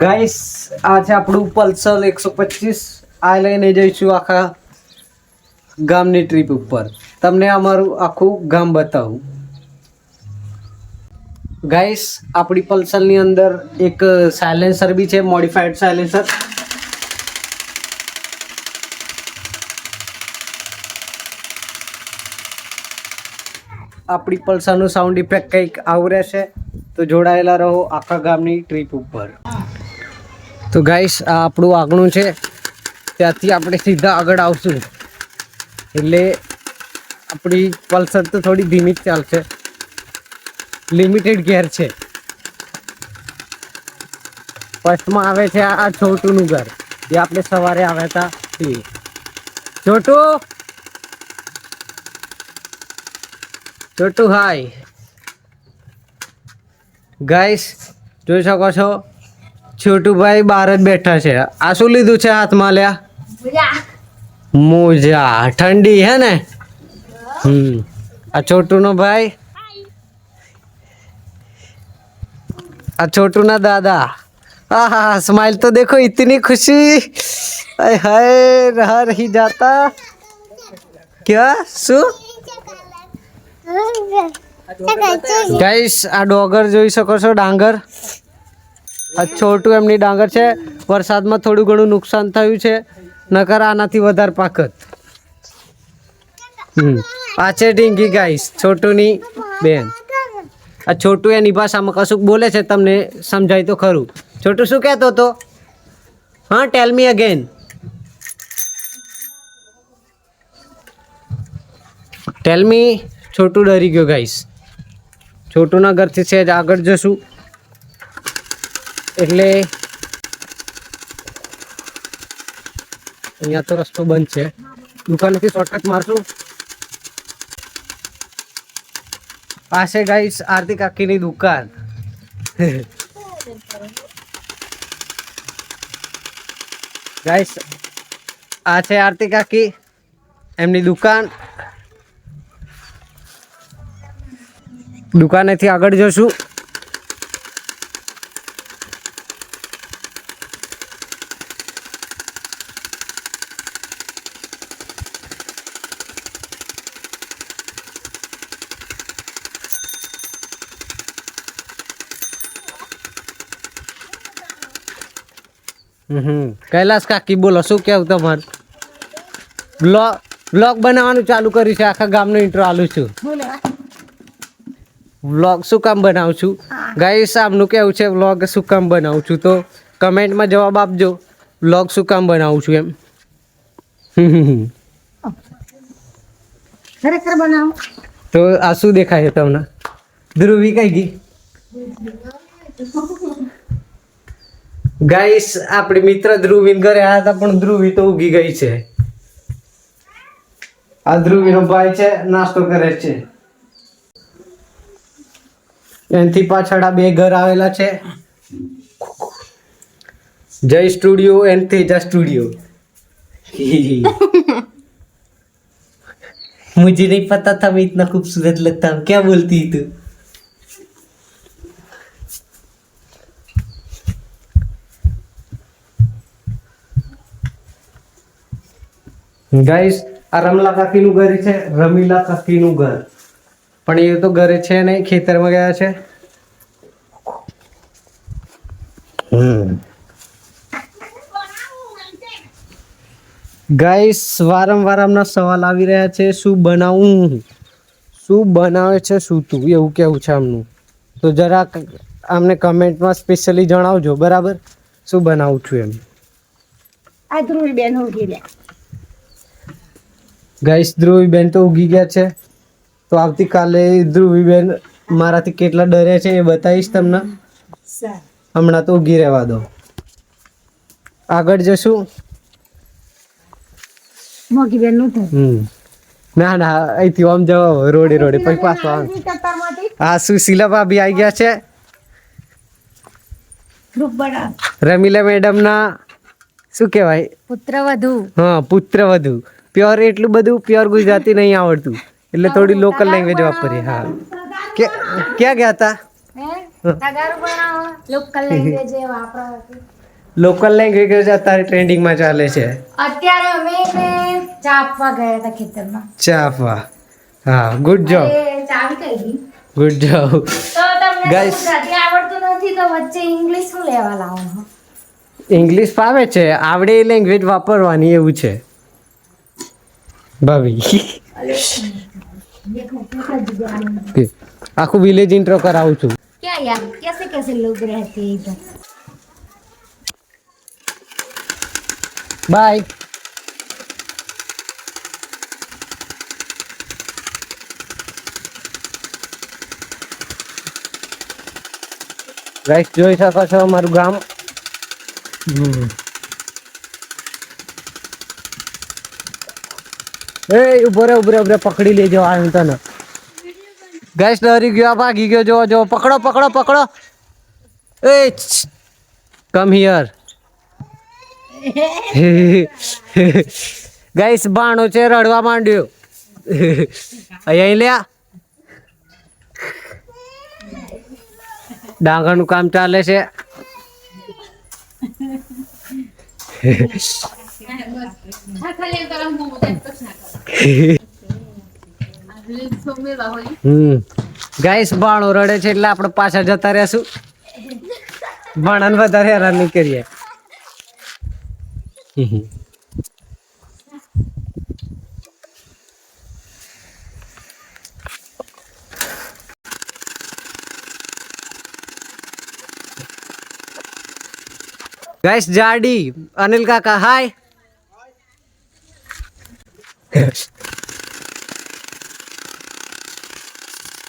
Guys આ છે આપણું પલ્સર એકસો પચીસ. આ લઈને જઈશું આખા ગામની ટ્રીપ ઉપર. તમને અમારું આખું ગામ બતાવું. ગાઈસ આપણી પલ્સરની અંદર એક સાયલેન્સર બી છે મોડિફાઈડ સાયલેન્સર આપણી પલ્સરનું સાઉન્ડ ઇફેક્ટ કંઈક આવું રહેશે. તો જોડાયેલા રહો આખા ગામની ટ્રીપ ઉપર. તો ગાઈસ આ આપણું આગણું છે. ત્યાંથી આપણે સીધા આગળ આવશું. એટલે આપણી પલ્સર તો થોડી ધીમી જ ચાલશે. લિમિટેડ ગેર છે. ફર્સ્ટમાં આવે છે આ છોટુનું ઘર, જે આપણે સવારે આવ્યા હતા એ છોટુ! છોટુ હાય ગાઈસ જોઈ શકો છો? છોટુભાઈ બહાર જ બેઠા છે. આ શું લીધું છે હાથમાં લ્યા? મોજા. ઠંડી હે ને? હમ. આ છોટુનો ભાઈ? આ છોટુના દાદા. આહા સ્માઇલ તો દેખો इतनी ખુશી. अरे हाय रहा रही जाता क्या શું? ગાઈસ આ ડોગર જોઈ શકો છો ડાંગર. આ છોટું એમની ડાંગર છે. વરસાદમાં થોડું ઘણું નુકસાન થયું છે. નકર આનાથી વધારે પાકત. આ છે ઢીંગી ગાઈસ, છોટુની બેન. આ છોટું એની ભાષામાં કશુંક બોલે છે, તમને સમજાય તો ખરું. છોટું શું કહેતો હતો? હા tell me again tell me Chhotu ડરી ગયો ગાઈસ. છોટુના ઘરથી છે જ આગળ જશું. એટલે અહીંયા તો રસ્તો બંધ છે. દુકાનેથી શોર્ટકટ મારશું. પાસે ગાઈસ આરતી કાકીની દુકાન. ગાઈસ આ છે આરતી કાકી, એમની દુકાન. દુકાનેથી આગળ જશું. કૈલાસ કાકી બોલો શું કેવું તમારું? બ્લોગ બ્લોગ બનાવવાનું ચાલુ કર્યું છે આખા ગામનો ઇન્ટ્રો આલું છું. વ્લોગ શું કામ બનાવું છું? ગાઈસ આમનું કેવું છે વ્લોગ શું કામ બનાવું છું તો કમેન્ટમાં જવાબ આપજો વ્લોગ શું કામ બનાવું છું એમ. ખરેખર બનાવું? તો આ શું દેખાય છે તમને? ધ્રુવી કઈ ગઈ? ગાઈસ આપણી મિત્ર ધ્રુવીન ઘરે આવ્યા હતા પણ ધ્રુવી તો ઉગી ગઈ છે આ ધ્રુવીનો ભાઈ છે નાસ્તો કરે છે એનાથી પાછળ આ બે ઘર આવેલા છે જય સ્ટુડિયો એન્ડ તેજા સ્ટુડિયો मुझे नहीं पता था मैं इतना खूबसूरत लगता हूँ क्या बोलती तू ગાઈસ આ રમલા કાકીનું ઘર છે રમીલા કાકીનું ઘર. પણ એ તો ઘરે છે નહીં ખેતરમાં ગયા છે. ગાઈસ વારંવાર આમના સવાલ આવી રહ્યા છે શું બનાવું શું બનાવે છે શું તું એવું કેવું છે આમનું? તો જરાક આમને કમેન્ટમાં સ્પેશિયલી જણાવજો બરાબર? શું બનાવું છું એમ? આ ધ્રુવી બેન ઉગી રહ્યા. ગાઈસ ધ્રુવીબેન તો ઉગી ગયા છે. તો આવતીકાલે ધ્રુવીબેન મારાથી કેટલા ડરે છે એ બતાવીશ તમને. હમણાં તો ઉગી રહેવા દો. આગળ જશું. મોગી બેનનું ના ના અહીંથી આમ જવા રોડે રોડે પછી પાછો આ સુશીલા ભાભી આવી ગયા છે. રમીલા મેડમ મેડમના શું કહેવાય? પુત્ર વધુ. હા પુત્ર વધુ. પ્યોર એટલું બધું પ્યોર ગુજરાતી નહીં આવડતું. એટલે થોડી લોકલ લેંગ્વેજ વાપરીએ હા. ક્યાં ગયા હતા? હે? લોકલ લેંગ્વેજ અત્યારે ટ્રેન્ડિંગમાં ચાલે છે. અત્યારે અમે ચાપવા ગયા હતા ખેતરમાં. ચાપવા. હા ગુડ જોબ ગુડ જોબ તો તમને Guys. ગુજરાતી આવડતું નથી તો વચ્ચે ઇંગ્લિશ શું લેવા લાવો ઇંગ્લિશ ફાવે છે. આવડે એ લેંગ્વેજ વાપરવાની એવું છે. ભાભી. આખું વિલેજ ઇન્ટ્રો કરાવું છું. બાય ગાઈસ જોઈ શકો છો અમારું ગામ? હમ. એ, ઊભો રે ઉભરે પકડી લેજો આ તને. ગેસ ડરી ગયો ભાગી ગયો જો જો પકડો પકડો પકડો. એ કમ હિયર ગાઈસ બાણો છે, રડવા માંડ્યો. અહીંયા લ્યા. ડાંગરનું કામ ચાલે છે. હમ. ગાઈસ બાણો રડે છે એટલે આપણે પાછા જતા રહેશું. બાણાને વધારે હેરાન નહીં કરીએ. ગાઈસ, જાડી, અનિલ કાકા, હાય. એ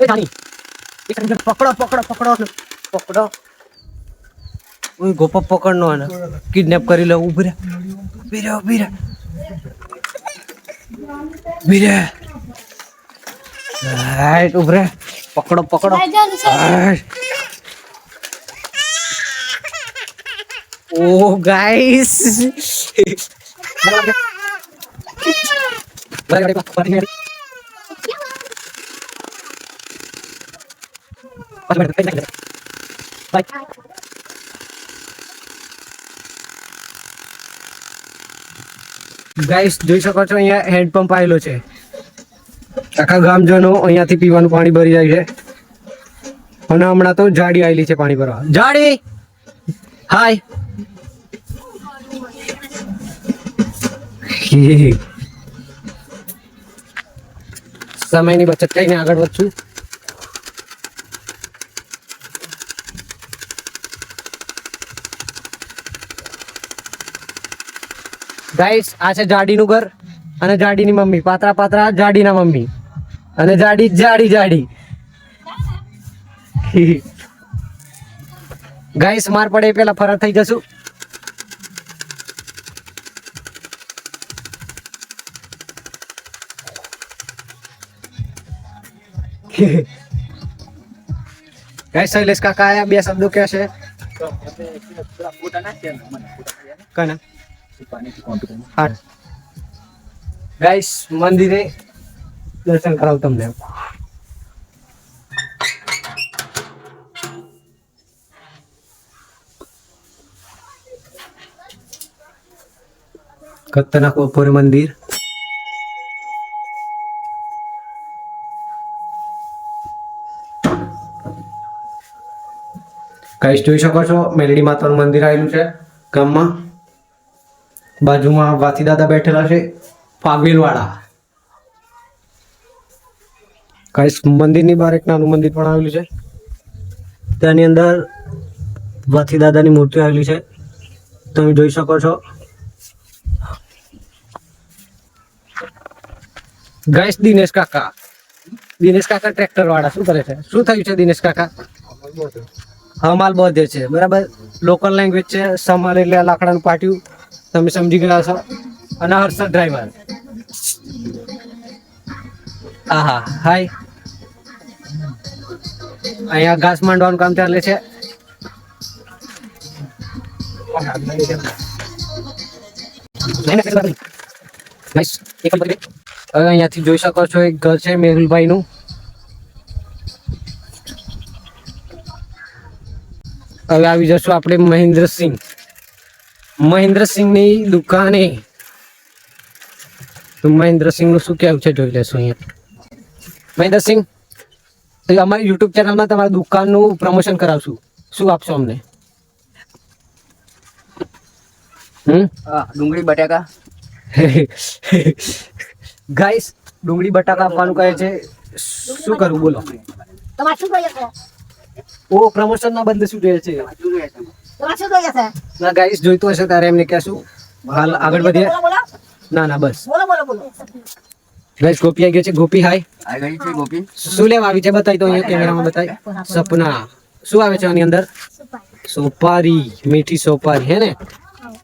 જાની એક મિનિટ પકડો પકડો પકડો. પકડો ઓય ગોપા પકડનો આને કિડનેપ કરી લે ઊભી રે. ઊભી રે ઊભી રે. ઊભી રે. રાઈટ ઊભી રે. પકડો પકડો. ઓ ગાઈસ જોઈ શકો છો, અહીંયા હેન્ડપંપ આવેલો છે. આખા ગામજનો અહીંયાથી પીવાનું પાણી ભરી જાય છે. અને હમણાં તો જાડી આવેલી છે પાણી ભરવા. જાડી! હાય સમયની બચત થઈને આગળ વધશું. ગાઈસ આ છે જાડીનું ઘર અને જાડીની મમ્મી. પાતરા પાતરા જાડીના મમ્મી. અને જાડી જાડી જાડી. ગાઈસ માર પડે પેલા ફરક થઈ જશું. ગાઈસ, શૈલેષ કાકા આયા, બે શબ્દો ક્યાં છે. કના? હા ગાઈસ, મંદિરે દર્શન કરાવ તમને. ખતરનાક બપોરે મંદિર. ગાઈસ જોઈ શકો છો, મેલડી માતાનું મંદિર આવેલું છે, ગામમાં. બાજુમાં વાથી દાદા બેઠેલા છે પાગવેલવાળા ગાઈસ મંદિરની બહાર એક નાનું મંદિર પણ આવેલું છે. તેની અંદર વાથી દાદાની મૂર્તિ આવેલી છે. તમે જોઈ શકો છો. ગાઈશ દિનેશ કાકા. દિનેશ કાકા ટ્રેક્ટર વાળા શું કરે છે? શું થયું છે, દિનેશ કાકા? હમાલ બધે છે. બરાબર? લોકલ લેંગ્વેજ છે. સમાલ એટલે લાકડાનું પાટિયું. તમે સમજી ગયા છો. અને હર્ષદ ડ્રાઈવર હા હા હાય. અહીંયા ઘાસ માંડવાનું કામ ચાલે છે. અહીંયાથી જોઈ શકો છો એક ઘર છે મેહુલભાઈ નું હવે આવી જશું આપણે મહેન્દ્રસિંહ. મહેન્દ્રસિંહની દુકાને. તો મહેન્દ્રસિંહનું શું કહેવું છે જોઈ લેશું અહીંયા. મહેન્દ્રસિંહ તો અમારી યુટ્યુબ ચેનલમાં તમારી દુકાનનું પ્રમોશન કરાવશું. શું આપશો અમને? ડુંગળી બટાકા. ગાઈસ ડુંગળી બટાકા આપવાનું કહે છે. શું કરવું બોલો. તમારે શું ઓ પ્રમોશન ના બદલે શું જોઈએ છે? ના ગાઈસ જોઈતું હશે તારે એમને કહેશું. હાલ આગળ વધીએ. ના ના બસ. બોલો બોલો બોલો. ગાઈસ ગોપી આવી ગયો છે. ગોપી હાય આવી ગઈ છે ગોપી. શું લેવા આવી છે? બતાવી તો અહીંયા કેમેરામાં બતાવી. સપના. શું આવે છે આની અંદર? સોપારી. મીઠી સોપારી હે ને?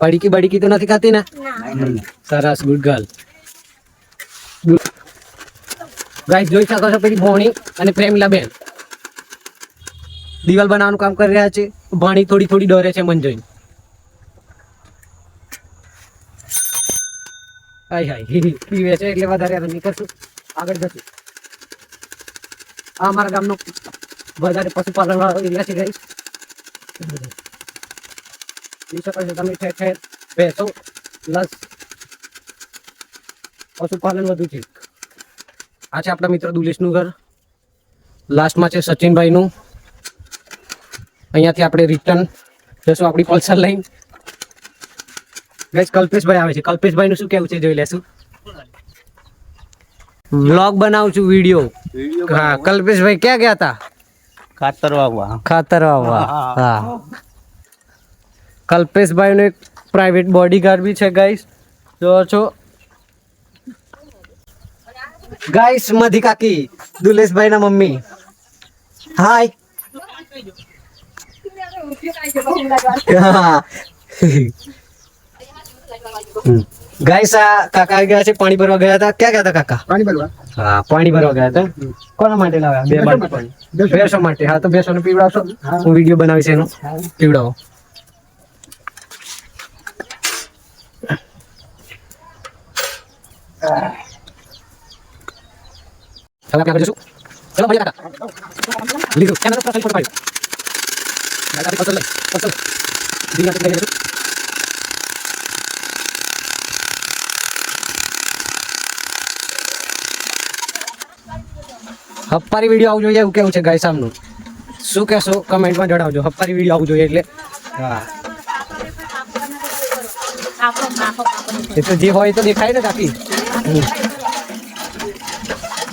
બડીકી બડીકી તો નથી ખાતી ને? સરસ ગુડ ગર્લ ગાઈસ જોઈ શકો છો પેલી ભોણી અને પ્રેમલા બેન. દિવાલ બનાવવાનું કામ કરી રહ્યા છે. ભાણી થોડી થોડી ડરે છે મન જોઈને. હાય હાય પીવે છે એટલે વધારે આગળ નીકળશું આગળ જશું. આ અમારા ગામનો વધારે પશુપાલન વાળો એરિયા છે ગઈ જોઈ શકો છો તમે ઠેર ઠેર ભેંસો પ્લસ પશુપાલન વધુ છે. આ છે આપણા મિત્ર દુલેશનું ઘર. લાસ્ટમાં છે સચિનભાઈનું. અહીંયાથી આપણે રિટર્ન જશું આપણી પલ્સર લઈને ગઈસ કલ્પેશભાઈ આવે છે. કલ્પેશભાઈનું શું કેવું છે જોઈ લેશું. વ્લોગ બનાવું છું વીડિયો હા કલ્પેશભાઈ ક્યાં ગયા હતા ખાતર વાવવા. ખાતર વાવવા હા કલ્પેશભાઈ નું એક પ્રાઇવેટ બોડીગાર્ડ બી છે ગાઈસ જો છો. ગાઈસ મધી કાકી દુલેશભાઈના મમ્મી. હાય ગાઈસ આ કાકા ગયા છે પાણી ભરવા ગયા હતા. ક્યાં ગયા હતા કાકા? પાણી ભરવા. હા પાણી ભરવા ગયા હતા. કોના માટે લાવ્યા? બે માટે. ભેંસો માટે. હા તો ભેંસોને પીવડાવશો. હું. વીડિયો બનાવીશ એનો. પીવડાવો. ચાલો આપણે આગળ જશું ચાલો મળીએ કાકા. લીધું. કેમેરા પર ફોટો પાડ્યો. આપણે પસંદ લઈ પસંદ ધીરે આપણે હપ્પારી વીડિયો આવું જોઈએ એવું કેવું છે ગાય સામનું? શું કહેશો? કમેન્ટમાં જણાવજો. હપ્પારી વીડિયો આવવું જોઈએ એટલે. હા. એ તો જે હોય તો દેખાય ને કાકી. હમ.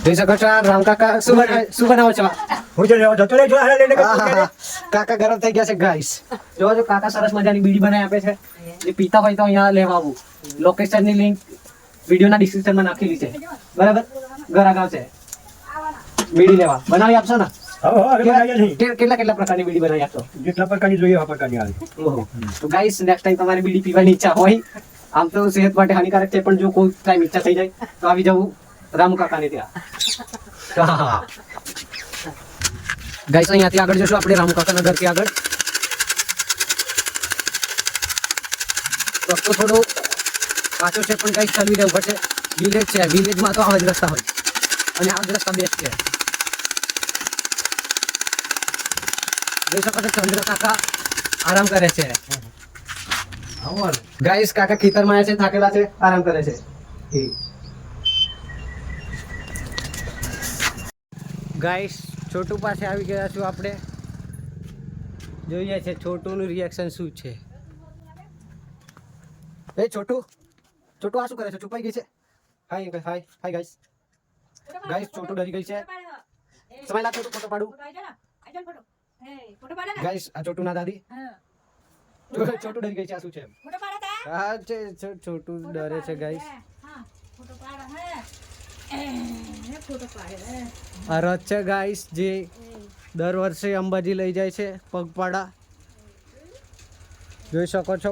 જોઈ શકો છો આ રામ કાકા. શું બનાવે શું બનાવો છો? હું જતો રહે જો હાલે લઈને. કાકા ગરમ થઈ ગયા છે ગાઈસ જોવા જો કાકા સરસ મજાની બીડી બનાવી આપે છે. એ પીતા હોય તો અહીંયા લેવા આવું. લોકેશનની લિંક વિડીયોના ડિસ્ક્રિપ્શનમાં નાખેલી છે. બરાબર? ઘર આગળ છે. બીડી લેવા. બનાવી આપશો ને? કેટલા કેટલા પ્રકારની બીડી બનાવી આપશો? જેટલા પ્રકારની જોઈએ આ પ્રકારની આવે તો ગાઈસ નેક્સ્ટ ટાઈમ તમારી બીડી પીવાની ઈચ્છા હોય આમ તો સેહત માટે હાનિકારક છે પણ જો કોઈ ટાઈમ ઈચ્છા થઈ જાય તો આવી જવું રામુ કાકાને ત્યાં. ગાઈસ અહીંયાથી આગળ જશું આપણે રામુ કાકાના ઘરથી આગળ રસ્તો થોડો કાચો છે પણ ગાઈસ ચાલવી રહેવું પડશે વિલેજ છે વિલેજમાં તો આવા જ રસ્તા હોય. અને આ જ રસ્તા બેસ્ટ છે. જોઈ શકો છો ચંદ્ર કાકા આરામ કરે છે. ગાઈસ કાકા ખેતરમાં આવ્યા છે થાકેલા છે આરામ કરે છે. ગાઈસ છોટુ પાસે આવી ગયા છું આપણે. જોઈએ છે છોટુનું રિએક્શન શું છે. એ છોટુ છોટુ આ શું કરે છે? છુપાઈ ગઈ છે? Hi uncle hi hi guys guys Chhotu ડરી ગઈ છે. સમય લાગ છોટુ ફોટો પાડું. ગાઈસ આ છોટુ ના દાદી છોટુ ડરી ગઈ છે આ શું છે? હા છે છો- છોટુ ડરે છે ગાઈસ આ રથ છે ગાઈસ, જે દર વર્ષે અંબાજી લઈ જાય છે પગપાળા. જોઈ શકો છો